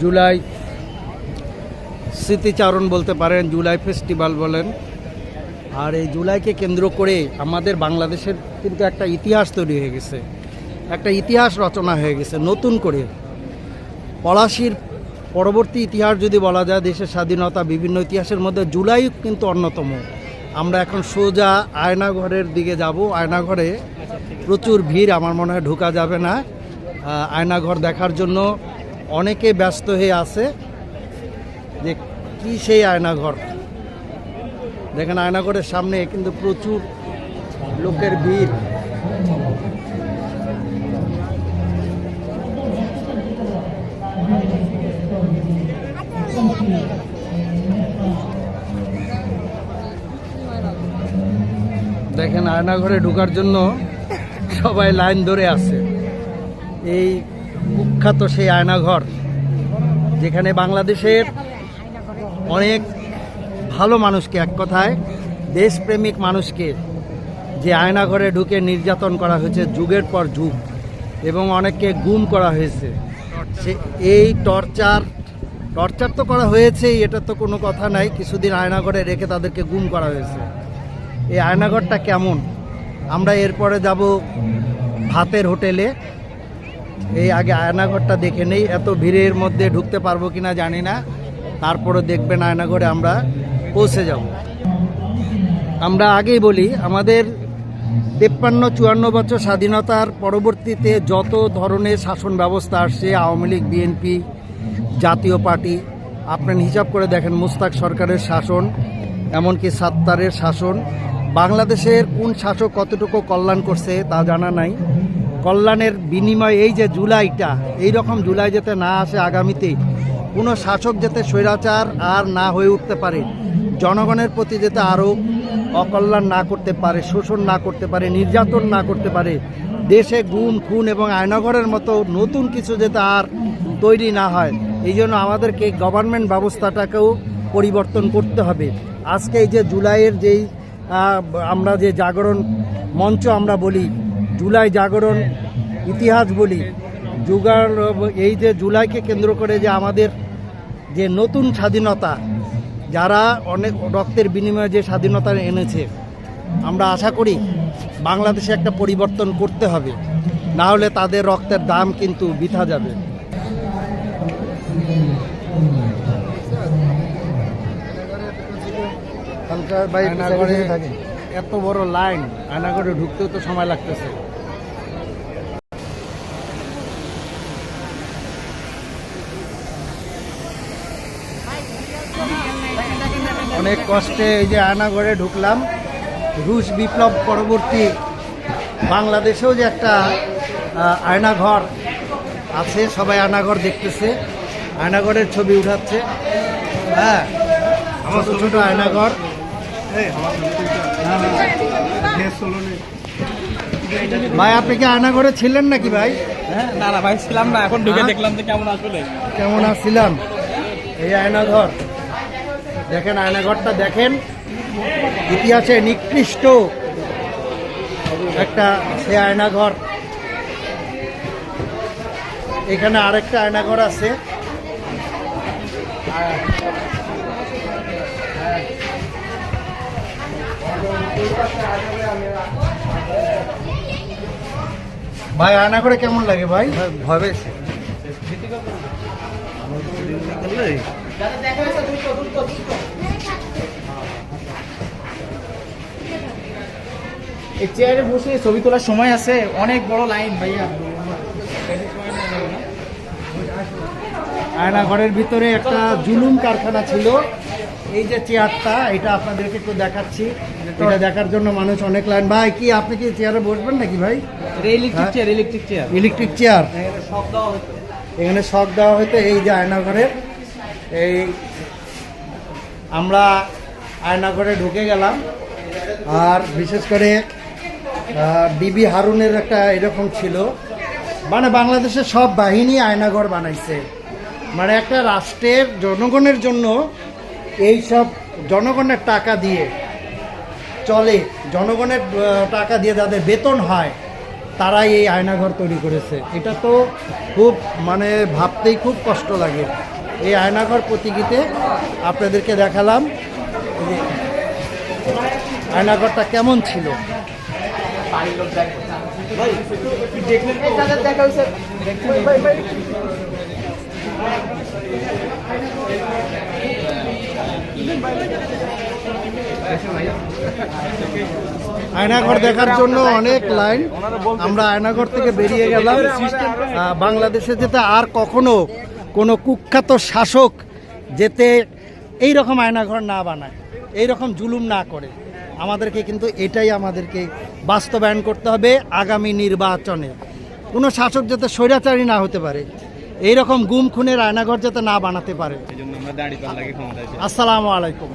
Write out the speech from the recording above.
জুলাই স্মৃতিচারণ বলতে পারেন, জুলাই ফেস্টিভ্যাল বলেন। আর এই জুলাইকে কেন্দ্র করে আমাদের বাংলাদেশের কিন্তু একটা ইতিহাস তৈরি হয়ে গেছে। একটা ইতিহাস রচনা হয়ে গেছে, নতুন করে। পলাশির পরবর্তী ইতিহাস যদি বলা যায়, দেশের স্বাধীনতা, বিভিন্ন ইতিহাসের মধ্যে জুলাই কিন্তু অন্যতম। আমরা এখন সোজা আয়নাঘরের দিকে যাব। আয়নাঘরে প্রচুর ভিড়, আমার মনে হয় ঢোকা যাবে না। আয়নাঘর দেখার জন্য অনেকে ব্যস্ত হয়ে আছে যে কি সেই আয়নাঘর? দেখেন আয়নাঘরের সামনে কিন্তু প্রচুর লোকের ভিড়। দেখেন আয়নাঘরে ঢোকার জন্য সবাই লাইন ধরে আছে। এই কুখ্যাত সেই আয়নাঘর, যেখানে বাংলাদেশের অনেক ভালো মানুষকে এক কথায়, দেশপ্রেমিক মানুষকে যে আয়নাঘরে ঢুকে নির্যাতন করা হয়েছে যুগের পর যুগ এবং অনেককে গুম করা হয়েছে, সে এই টর্চার টর্চার তো করা হয়েছেই, এটা তো কোনো কথা নাই, কিছুদিন আয়নাঘরে রেখে তাদেরকে গুম করা হয়েছে। এই আয়নাঘরটা কেমন? আমরা এরপরে যাব ভাতের হোটেলে। এই আগে আয়নাঘরটা দেখে নেই, এত ভিড়ের মধ্যে ঢুকতে পারব কিনা জানি না। তারপরে দেখবেন আয়নাঘরে আমরা পৌঁছে যাব। আমরা আগেই বলি, আমাদের তেপ্পান্ন, চুয়ান্ন বছর স্বাধীনতার পরবর্তীতে যত ধরনের শাসন ব্যবস্থা আসছে, আওয়ামী লীগ, বিএনপি, জাতীয় পার্টি আপনার হিসাব করে দেখেন মুস্তাক সরকারের শাসন, এমনকি সাত্তারের শাসন, বাংলাদেশের কোন শাসক কতটুকু কল্যাণ করছে তা জানা নাই। কল্যাণের বিনিময় এই যে জুলাইটা, এই রকম জুলাই যাতে না আসে আগামীতে, কোনো শাসক যাতে স্বৈরাচার আর না হয়ে উঠতে পারে, জনগণের প্রতি যাতে আরও অকল্যাণ না করতে পারে, শোষণ না করতে পারে, নির্যাতন না করতে পারে, দেশে গুম, খুন এবং আয়নাঘরের মতো নতুন কিছু যাতে আর তৈরি না হয়, এই জন্য আমাদেরকে গভর্নমেন্ট ব্যবস্থাটাকেও পরিবর্তন করতে হবে। আজকে এই যে জুলাইয়ের যেই আমরা যে জাগরণ মঞ্চ আমরা বলি জুলাই জাগরণ ইতিহাস বলি যুগার এই যে জুলাইকে কেন্দ্র করে যে আমাদের যে নতুন স্বাধীনতা যারা অনেক রক্তের বিনিময়ে যে স্বাধীনতা এনেছে আমরা আশা করি বাংলাদেশে একটা পরিবর্তন করতে হবে না হলে তাদের রক্তের দাম কিন্তু বৃথা যাবে। আয়নাঘরে এত বড় লাইন আয়নাঘরে ঢুকতেও তো সময় লাগতেছে। অনেক কষ্টে এই যে আয়নাঘরে ঢুকলাম। রুশ বিপ্লব পরবর্তী বাংলাদেশেও যে একটা আয়নাঘর আছে, সবাই আয়নাঘর দেখতেছে। আয়নাঘরের ছবি উঠাচ্ছে। হ্যাঁ ছোট ছোট আয়নাঘর। ভাই আপনি কি আয়নাঘরে ছিলেন নাকি ভাই? হ্যাঁ না না ভাই ছিলাম না এখন ঢুকে হ্যাঁ? দেখলাম যে কেমন আসলে কেমন আসছিলাম এই আয়নাঘর। দেখেন আয়নাঘরটা দেখেন ইতিহাসে নিকৃষ্ট একটা সে আয়নাঘর। এখানে আরেকটা আয়নাঘর আছে। ভাই আয়নাঘরে কেমন লাগে ভাই? ভয় পেয়েছে। এই চেয়ারে বসে ছবি তোলার সময় আছে অনেক বড় লাইন ভাইয়া। আয়নাঘরের ভিতরে একটা জুলুম কারখানা ছিল। এই যে চেয়ারটা এটা আপনাদেরকে একটু দেখাচ্ছি। এটা দেখার জন্য মানুষ অনেক লাইন। ভাই কি আপনি কি চেয়ারে বসবেন নাকি ভাই? Electric? Chair electric chair electric chair হতো এখানে শখ দেওয়া হয়তো এই যে আয়নাঘরের এই আমরা আয়নাঘরে ঢুকে গেলাম। আর বিশেষ করে বিবি হারুনের একটা এরকম ছিল। মানে বাংলাদেশের সব বাহিনী আয়নাঘর বানাইছে। মানে একটা রাষ্ট্রের জনগণের জন্য এই সব জনগণের টাকা দিয়ে চলে। জনগণের টাকা দিয়ে যাদের বেতন হয় তারাই এই আয়নাঘর তৈরি করেছে। এটা তো খুব মানে ভাবতেই খুব কষ্ট লাগে। এই আয়নাঘর প্রতীকীতে আপনাদেরকে দেখালাম আয়নাঘরটা কেমন ছিল। আয়নাঘর দেখার জন্য অনেক লাইন। আমরা আয়নাঘর থেকে বেরিয়ে গেলাম। বাংলাদেশে যেতে আর কখনো কোনো কুখ্যাত শাসক যেতে এই রকম আয়নাঘর না বানায় এই রকম জুলুম না করে। আমাদেরকে কিন্তু এটাই আমাদেরকে বাস্তবায়ন করতে হবে আগামী নির্বাচনে। কোনো শাসক যাতে স্বৈরাচারী না হতে পারে এই রকম গুম খুনের আয়নাঘর যাতে না বানাতে পারে। আসসালামু আলাইকুম।